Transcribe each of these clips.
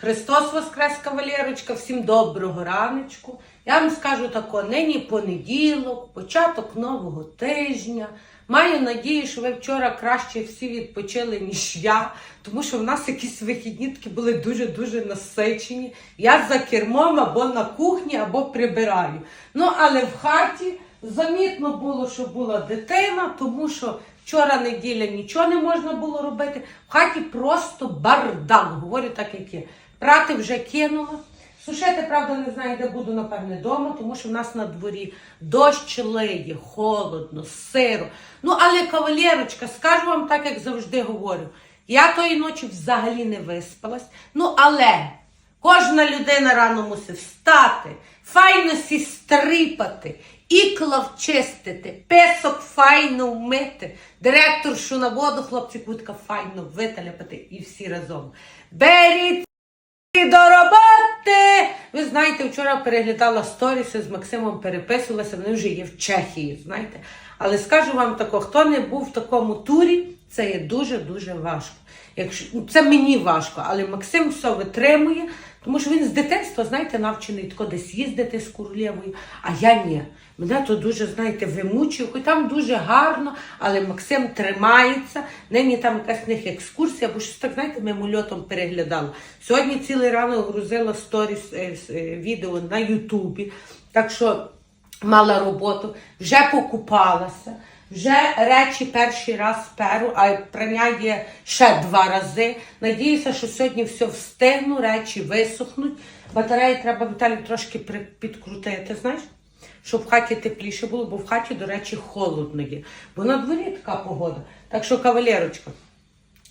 Христос Воскрес, кавалерочка, всім доброго раночку. Я вам скажу тако, нині понеділок, початок нового тижня. Маю надію, що ви вчора краще всі відпочили, ніж я, тому що в нас якісь вихідні такі були дуже-дуже насичені. Я за кермом або на кухні, або прибираю. Ну, але в хаті замітно було, що була дитина, тому що вчора неділя нічого не можна було робити. В хаті просто бардак, говорю так, як є. Прати вже кинула. Сушити, правда, не знаю, де буду, напевне, вдома, тому що в нас на дворі дощ лиє, холодно, сиро. Ну, але кавалерочка, скажу вам так, як завжди говорю. Я тої ночі взагалі не виспалась. Ну, але кожна людина рано мусить встати, файно сі стрипати, ікла вчистити, песок файно вмити, директоршу на воду, хлопці, кутка файно виталяпати і всі разом. Беріть до роботи! Ви знаєте, вчора переглядала сторіси з Максимом переписувалася, вони вже є в Чехії, знаєте. Але скажу вам тако, хто не був в такому турі, це є дуже-дуже важко. Якщо, це мені важко, але Максим все витримує, тому що він з дитинства, знаєте, навчений тако десь їздити з королевою, а я ні. Мене то дуже, знаєте, вимучує, хоч там дуже гарно, але Максим тримається. Нині там якась в них екскурсія, бо щось так, знаєте, мимольотом переглядала. Сьогодні цілий ранок грузила сторіс е, е, відео на Ютубі. Так що мала роботу, вже покупалася, вже речі перший раз перу, а прання ще два рази. Надіюся, що сьогодні все встигну, речі висохнуть. Батареї треба Віталій трошки підкрутити, знаєш? Щоб в хаті тепліше було, бо в хаті, до речі, холодно є. Бо на дворі така погода. Так що, кавалерочка,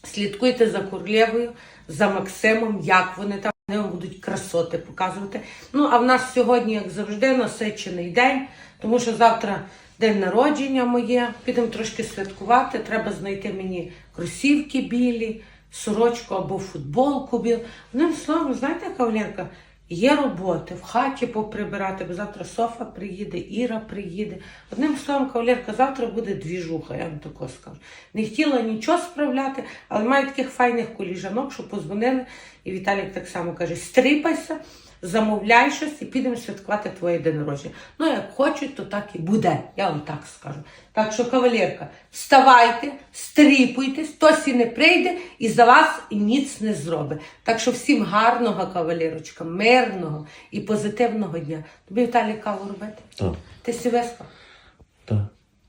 слідкуйте за Курлєвою, за Максимом, як вони там вони вам будуть красоти показувати. Ну, а в нас сьогодні, як завжди, насичений день, тому що завтра день народження моє. Підемо трошки святкувати. Треба знайти мені кросівки білі, сорочку або футболку білу. Одним словом, знаєте, кавалерка, Є роботи в хаті поприбирати, бо завтра Софа приїде, Іра приїде. Одним словом, кавалерка, завтра буде двіжуха, я вам тако скажу. Не хотіла нічого справляти, але маю таких файних коліжанок, що позвонили. І Віталік так само каже: стріпайся, замовляй щось і підемо святкувати твоє день народження. Ну, як хочуть, то так і буде. Я вам так скажу. Так що, кавалерка, вставайте, стріпуйтесь, хтось і не прийде і за вас ніц не зробить. Так що всім гарного кавалерочка, мирного і позитивного дня. Тобі Віталій каву робити? Так, Ти сівеска? так,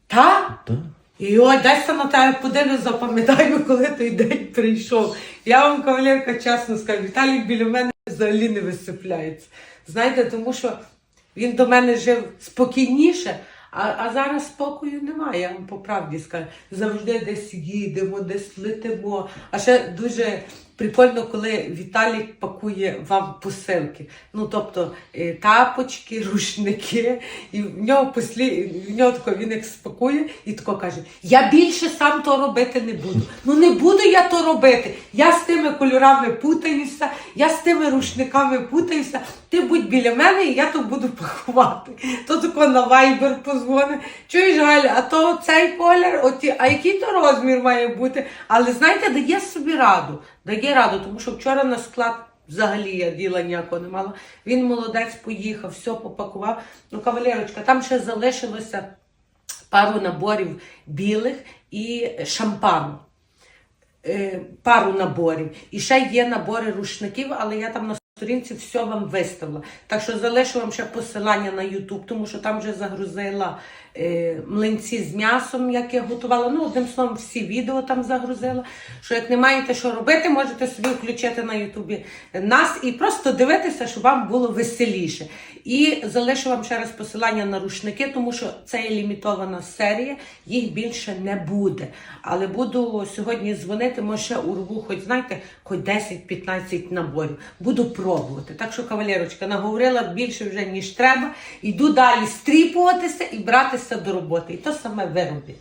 Та? так. І ой, дайся на тебе подивлюсь, запам'ятаю, коли той день прийшов. Я вам, кавалерка, чесно скажу, Віталік біля мене взагалі не висипляється. Знаєте, тому що він до мене жив спокійніше, а, а зараз спокою немає, я вам по правді скажу. Завжди десь їдемо, десь летимо. А ще дуже прикольно, коли Віталік пакує вам посилки. Ну, тобто е, тапочки, рушники, і в нього послі... в нього тако, він їх спакує і тако каже: Я більше сам то робити не буду. Ну не буду я то робити. Я з тими кольорами путаюся, я з тими рушниками путаюся. Ти будь біля мене, і я то буду пакувати. То тако на вайбер позвони. Чуєш, Галя, а то цей колір, оті, а який то розмір має бути? Але знаєте, дає собі раду. Дає раду, тому що вчора на склад. Взагалі я діла ніякого не мала. Він молодець поїхав, все попакував. Ну, кавалерочка, там ще залишилося пару наборів білих і шампану. Е, пару наборів. І ще є набори рушників, але я там на сторінці все вам виставила. Так що залишу вам ще посилання на YouTube, тому що там вже загрузила е, млинці з м'ясом, як я готувала. Ну, одним словом, всі відео там загрузила. Що як не маєте що робити, можете собі включити на Ютубі нас і просто дивитися, щоб вам було веселіше. І залишу вам ще раз посилання на рушники, тому що це є лімітована серія, їх більше не буде. Але буду сьогодні дзвонити, може урву, хоч знаєте, хоч 10-15 наборів. Буду пробувати. Так що, кавалерочка, наговорила більше вже, ніж треба. Йду далі стріпуватися і братися до роботи. І то саме ви робите.